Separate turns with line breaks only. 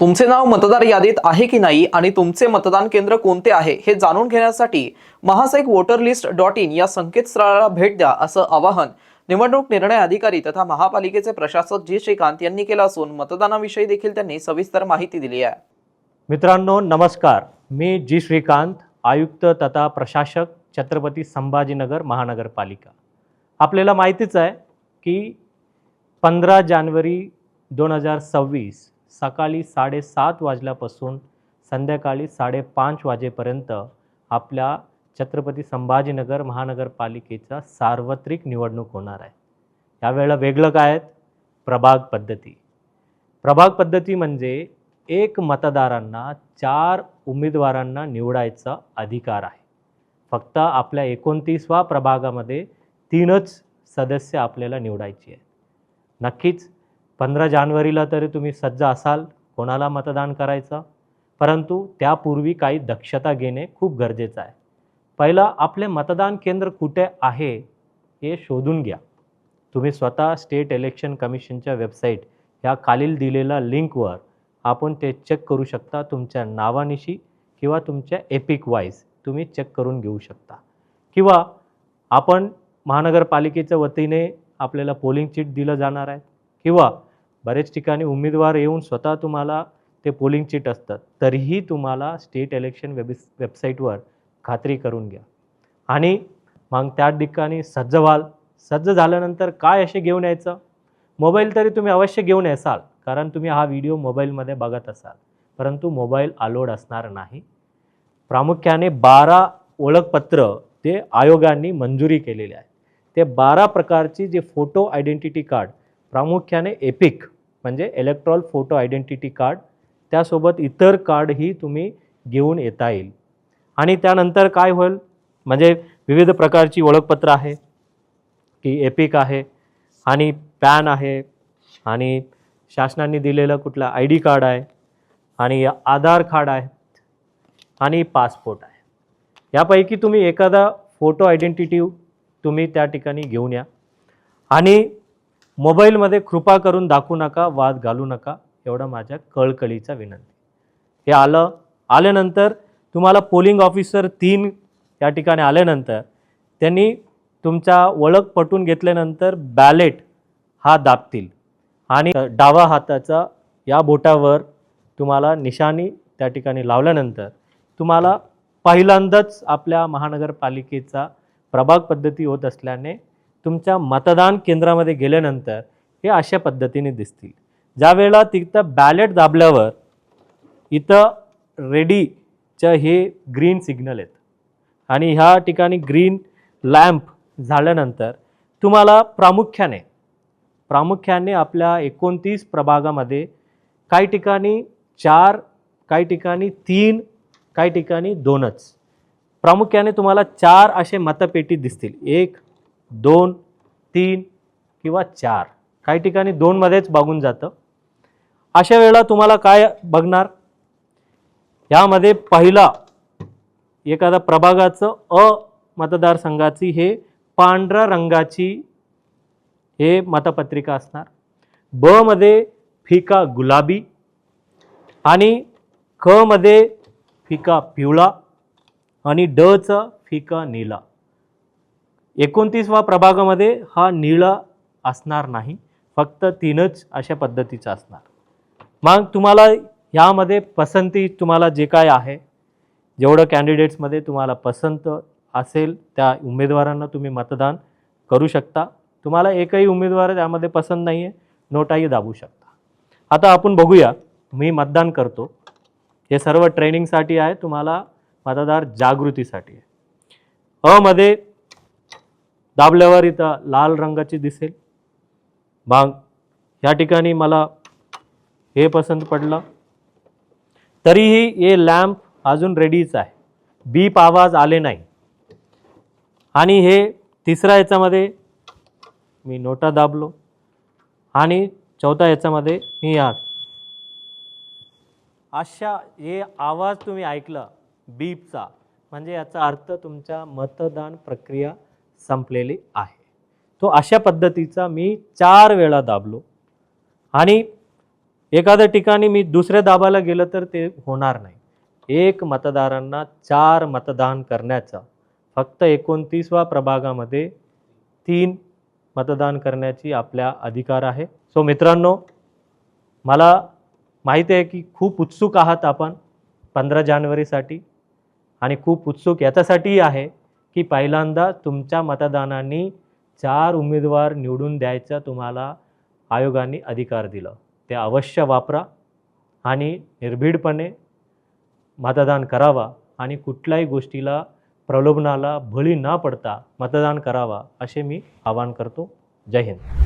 तुमचे नाव मतदार यादीत आहे की नाही आणि तुमचे मतदान केंद्र कोणते आहे हे जाणून घेण्यासाठी महासाईक वोटर लिस्ट डॉट इन या संकेतस्थळाला भेट द्या असं आवाहन निवडणूक निर्णय अधिकारी तथा महापालिकेचे प्रशासक जी श्रीकांत यांनी केलं असून मतदानाविषयी देखील त्यांनी सविस्तर माहिती दिली आहे.
मित्रांनो नमस्कार. मी जी श्रीकांत आयुक्त तथा प्रशासक छत्रपती संभाजीनगर महानगरपालिका. आपल्याला माहितीच आहे की पंधरा जानेवारी दोन हजार सव्वीस सकाळी साडेसात वाजल्यापासून संध्याकाळी साडेपाच वाजेपर्यंत आपल्या छत्रपती संभाजीनगर महानगरपालिकेचा सार्वत्रिक निवडणूक होणार आहे. यावेळेला वेगळं काय आहेत? प्रभाग पद्धती. प्रभाग पद्धती म्हणजे एक मतदारांना चार उमेदवारांना निवडायचा अधिकार आहे. फक्त आपल्या एकोणतीसवा प्रभागामध्ये तीनच सदस्य आपल्याला निवडायची आहे नक्कीच पंधरा जानेवारीला तरी तुम्ही सज्ज असाल कोणाला मतदान करायचं? परंतु त्यापूर्वी काही दक्षता घेणे खूप गरजेचं आहे. पहिलं आपले मतदान केंद्र कुठे आहे हे शोधून घ्या. तुम्ही स्वतः स्टेट इलेक्शन कमिशनच्या वेबसाईट ह्या खालील दिलेल्या लिंकवर आपण ते चेक करू शकता तुमच्या नावानिशी किंवा तुमच्या एपिक वाईज तुम्ही चेक करून घेऊ शकता. किंवा आपण महानगरपालिकेच्या वतीने आपल्याला पोलिंग चिट दिलं जाणार आहे. किंवा बरेच ठिकाणी उमेदवार येऊन स्वतः तुम्हाला ते पोलिंग चिट असतात. तरीही तुम्हाला स्टेट इलेक्शन वेब वेबसाईटवर खात्री करून घ्या. आणि मग त्या ठिकाणी सज्ज व्हाल सज्ज झाल्यानंतर काय असे घेऊन यायचं? मोबाईल तरी तुम्ही अवश्य घेऊन याल कारण तुम्ही हा व्हिडिओ मोबाईलमध्ये बघत असाल. परंतु मोबाईल अलोड असणार नाही. प्रामुख्याने बारा ओळखपत्र ते आयोगांनी मंजुरी केलेले आहे. ते बारा प्रकारची जे फोटो आयडेंटिटी कार्ड प्रामुख्याने एपिक म्हणजे इलेक्ट्रॉल फोटो आयडेंटिटी कार्ड त्यासोबत इतर कार्डही तुम्ही घेऊन येता येईल. आणि त्यानंतर काय होईल? म्हणजे विविध प्रकारची ओळखपत्र आहे की एपिक आहे आणि पॅन आहे आणि शासनाने दिलेलं कुठलं आय डी कार्ड आहे आणि आधार कार्ड आहे आणि पासपोर्ट आहे. यापैकी तुम्ही एखादा फोटो आयडेंटिटी तुम्ही त्या ठिकाणी घेऊन या. आणि मोबाईलमध्ये कृपा करून दाखवू नका वाद घालू नका एवढा माझ्या कळकळीचा विनंती. हे आलं आल्यानंतर तुम्हाला पोलिंग ऑफिसर तीन या ठिकाणी आल्यानंतर त्यांनी तुमचा ओळख पटून घेतल्यानंतर बॅलेट हा दाबतील. आणि डावा हाताचा या बोटावर तुम्हाला निशाणी त्या ठिकाणी लावल्यानंतर तुम्हाला पहिल्यांदाच आपल्या महानगरपालिकेचा प्रभाग पद्धती होत असल्याने तुमच्या मतदान केंद्रामध्ये गेल्यानंतर हे अशा पद्धतीने दिसतील. ज्या वेळेला तिथं बॅलेट दाबल्यावर इथं रेडीचं हे ग्रीन सिग्नल आहेत आणि ह्या ठिकाणी ग्रीन लॅम्प झाल्यानंतर तुम्हाला प्रामुख्याने प्रामुख्याने आपल्या एकोणतीस प्रभागामध्ये काही ठिकाणी चार काही ठिकाणी तीन काही ठिकाणी दोनच. प्रामुख्याने तुम्हाला चार असे मतपेटी दिसतील. एक दोन तीन किंवा चार. काही ठिकाणी दोनमध्येच बघून जातं. अशा वेळेला तुम्हाला काय बघणार? यामध्ये पहिला एखादा प्रभागाचं अ मतदारसंघाची हे पांढऱ्या रंगाची हे मतपत्रिका असणार. ब मध्ये फिका गुलाबी आणि क मध्ये फिका पिवळा आणि डचं फिका नीला एकोणतीसवा प्रभागामध्ये हा निळा असणार नाही फक्त तीनच अशा पद्धतीचा असणार. मग तुम्हाला ह्यामध्ये पसंती तुम्हाला जे काय आहे जेवढं कॅन्डिडेट्समध्ये तुम्हाला पसंत असेल त्या उमेदवारांना तुम्ही मतदान करू शकता. तुम्हाला एकही उमेदवार त्यामध्ये पसंत नाही आहे नोटाही दाबू शकता. आता आपण बघूया मी मतदान करतो. हे सर्व ट्रेनिंगसाठी आहे तुम्हाला मतदार जागृतीसाठी आहे. अ मध्ये दाबल्यावर इथं लाल रंगाची दिसेल. मग या ठिकाणी मला हे पसंत पडलं. तरीही हे लॅम्प अजून रेडीच आहे. बीप आवाज आले नाही. आणि हे तिसऱ्या याच्यामध्ये मी नोटा दाबलो. आणि चौथा याच्यामध्ये मी आज अशा हे आवाज तुम्ही ऐकला बीपचा. म्हणजे याचा अर्थ तुमच्या मतदान प्रक्रिया संपलेली आहे. तो अशा पद्धतीचा मी चार वेळा दाबलो. आणि एखाद्या ठिकाणी मी दुसऱ्या दाबाला गेलं तर ते होणार नाही. एक मतदारांना चार मतदान करण्याचा फक्त एकोणतीसवा प्रभागामध्ये तीन मतदान करण्याची आपल्या अधिकार आहे. सो मित्रांनो मला माहिती आहे की खूप उत्सुक आहात आपण पंधरा जानेवारीसाठी. आणि खूप उत्सुक याच्यासाठीही आहे. की पहिल्यांदा तुमच्या मतदानाने चार उमेदवार निवडून द्यायचा तुम्हाला आयोगाने अधिकार दिलं. ते अवश्य वापरा आणि निर्भीडपणे मतदान करावा आणि कुठल्याही गोष्टीला प्रलोभनाला बळी न पडता मतदान करावा असे मी आवाहन करतो. जय हिंद.